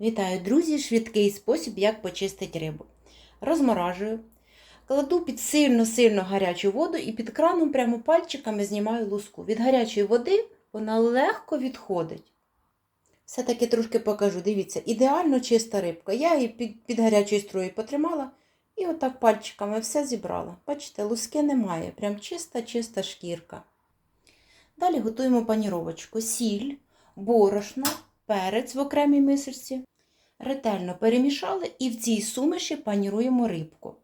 Вітаю, друзі! Швидкий спосіб, як почистити рибу. Розморажую, кладу під сильно-сильно гарячу воду і під краном прямо пальчиками знімаю луску. Від гарячої води вона легко відходить. Все-таки трошки покажу. Дивіться, ідеально чиста рибка. Я її під, під гарячою струєю потримала і отак пальчиками все зібрала. Бачите, луски немає. Прям чиста-чиста шкірка. Далі готуємо паніровочку. Сіль, борошно, перець в окремій мисочці. Ретельно перемішали і в цій суміші паніруємо рибку.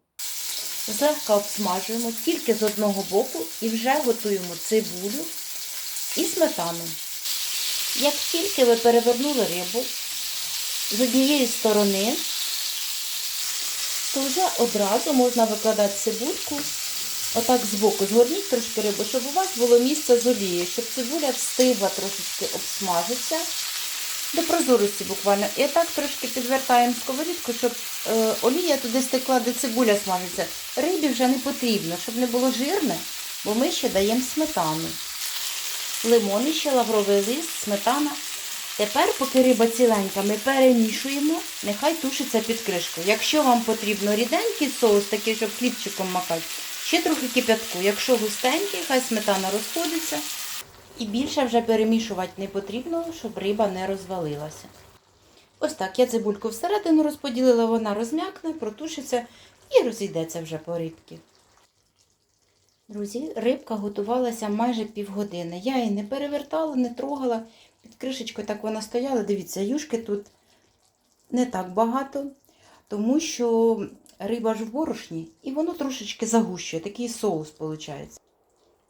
Злегка обсмажуємо тільки з одного боку і вже готуємо цибулю і сметану. Як тільки ви перевернули рибу з однієї сторони, то вже одразу можна викладати цибульку отак збоку. Згорніть трошки рибу, щоб у вас було місце з олією, щоб цибуля встигла трошечки обсмажитися до прозорості буквально. І так трошки підвертаємо сковорідку, щоб е, олія туди стекла, де цибуля смажиться. Рибі вже не потрібно, щоб не було жирне, бо ми ще даємо сметану. Лимон ще, лавровий лист, сметана. Тепер, поки риба ціленька, ми перемішуємо, нехай тушиться під кришкою. Якщо вам потрібно ріденький соус, такий, щоб хлібчиком макати, ще трохи кип'ятку. Якщо густенький, хай сметана розходиться. І більше вже перемішувати не потрібно, щоб риба не розвалилася. Ось так, я цибульку всередину розподілила, вона розм'якне, протушиться і розійдеться вже по рибці. Друзі, рибка готувалася майже півгодини. Я її не перевертала, не трогала. Під кришечкою так вона стояла. Дивіться, юшки тут не так багато, тому що риба ж в борошні і воно трошечки загущує, такий соус виходить.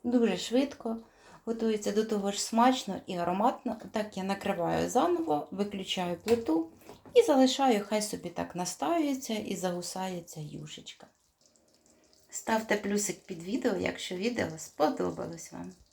Дуже швидко, готується до того ж смачно і ароматно. Так я накриваю заново, виключаю плиту і залишаю, хай собі так настаюється і загусається юшечка. Ставте плюсик під відео, якщо відео сподобалось вам.